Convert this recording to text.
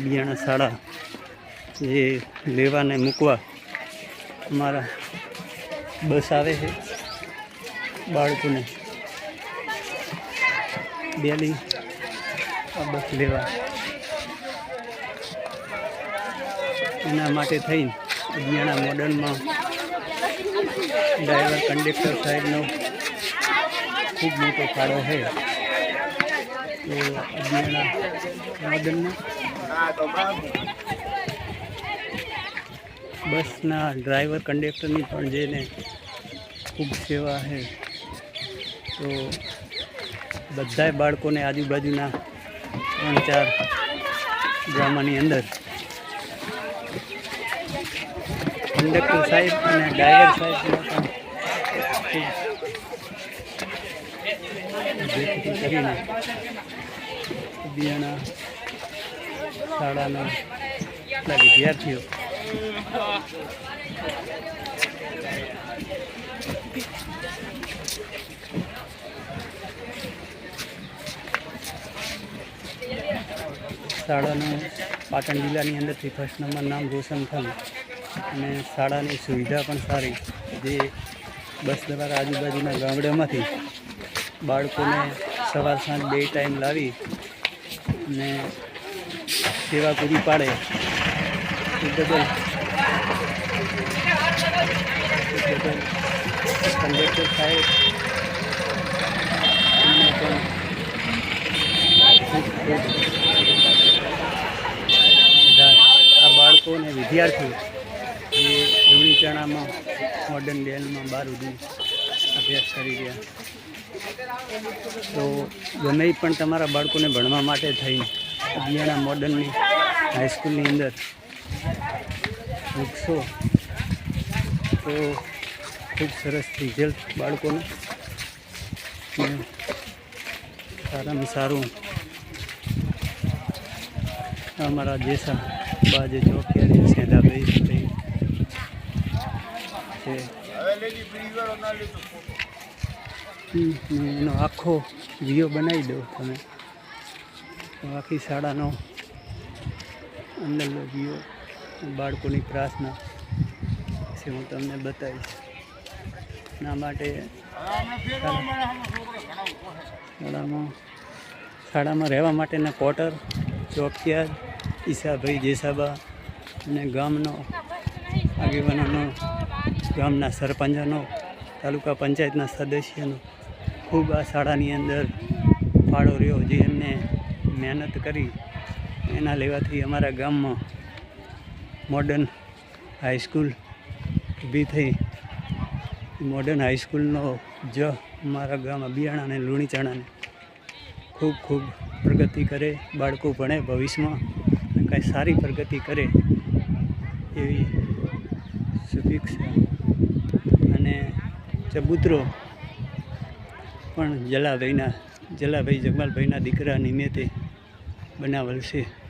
બિયાણા શાળા જે લેવાને મૂકવા અમારા બસ આવે છે બાળકોને. ડેલી આ બસ લેવા. એના માટે થઈને બિયાણા મોડર્નમાં ડ્રાઈવર કંડક્ટર સાહેબનો ખૂબ મોટો ફાળો છે. બિયાણા મોડર્નમાં બસના ડ્રાઈવર કંડક્ટરની પણ જેને ખૂબ સેવા છે, તો બધાય બાળકોને આજુબાજુના ત્રણ ચાર ગામની અંદર કંડક્ટર સાહેબ અને ડ્રાઈવર સાહેબ પણ કરીને બિયાણા શાળાના વિદ્યાર્થીઓ. શાળાનું પાટણ જિલ્લાની અંદરથી ફર્સ્ટ નંબર નામ રોશન થયું. અને શાળાની સુવિધા પણ સારી. જે બસ દ્વારા આજુબાજુના ગામડામાંથી બાળકોને સવાર સાંજ બે ટાઈમ લાવી અને સેવા પૂરી પાડે. એ બદલ કંડક્ટર સાહેબ આ બાળકો અને વિદ્યાર્થીઓ એ એવડી ચણામાં મોડર્ન ડેલમાં બાર સુધી અભ્યાસ કરી રહ્યા. તો ગમે પણ તમારા બાળકોને ભણવા માટે થઈને બિયાણા મોડર્નની હાઈસ્કૂલની અંદર. મૂકશો તો ખૂબ સરસ રિઝલ્ટ બાળકોને. સારામાં સારું. અમારા જેસા બાજે ચોકિયારી સેંધાભાઈ ભાઈ છે એનો આખો વીડિયો બનાવી દો તમે આખી શાળાનો અંદરનો જીવો બાળકોની પ્રાર્થના છે હું તમને બતાવીશ. એના માટે શાળામાં શાળામાં રહેવા માટેના ક્વાર્ટર, ચોકિયાર, ઈશાભાઈ જેસાબા અને ગામનો આગેવાનોનો, ગામના સરપંચનો, તાલુકા પંચાયતના સદસ્યનો ખૂબ આ શાળાની અંદર ફાળો રહ્યો, જે એમને મહેનત કરી એના લેવાથી અમારા ગામમાં મોડર્ન હાઈસ્કૂલ ઊભી થઈ. મોડર્ન હાઈસ્કૂલનો જ અમારા ગામમાં બિયાણા અને ચણાને ખૂબ ખૂબ પ્રગતિ કરે, બાળકો ભણે ભવિષ્યમાં કાંઈ સારી પ્રગતિ કરે એવી શુભેચ્છા. અને ચબૂતરો પણ જલાભાઈના, જલાભાઈ જગમાલભાઈના દીકરા નિમિત્તે બનાવેલ છે.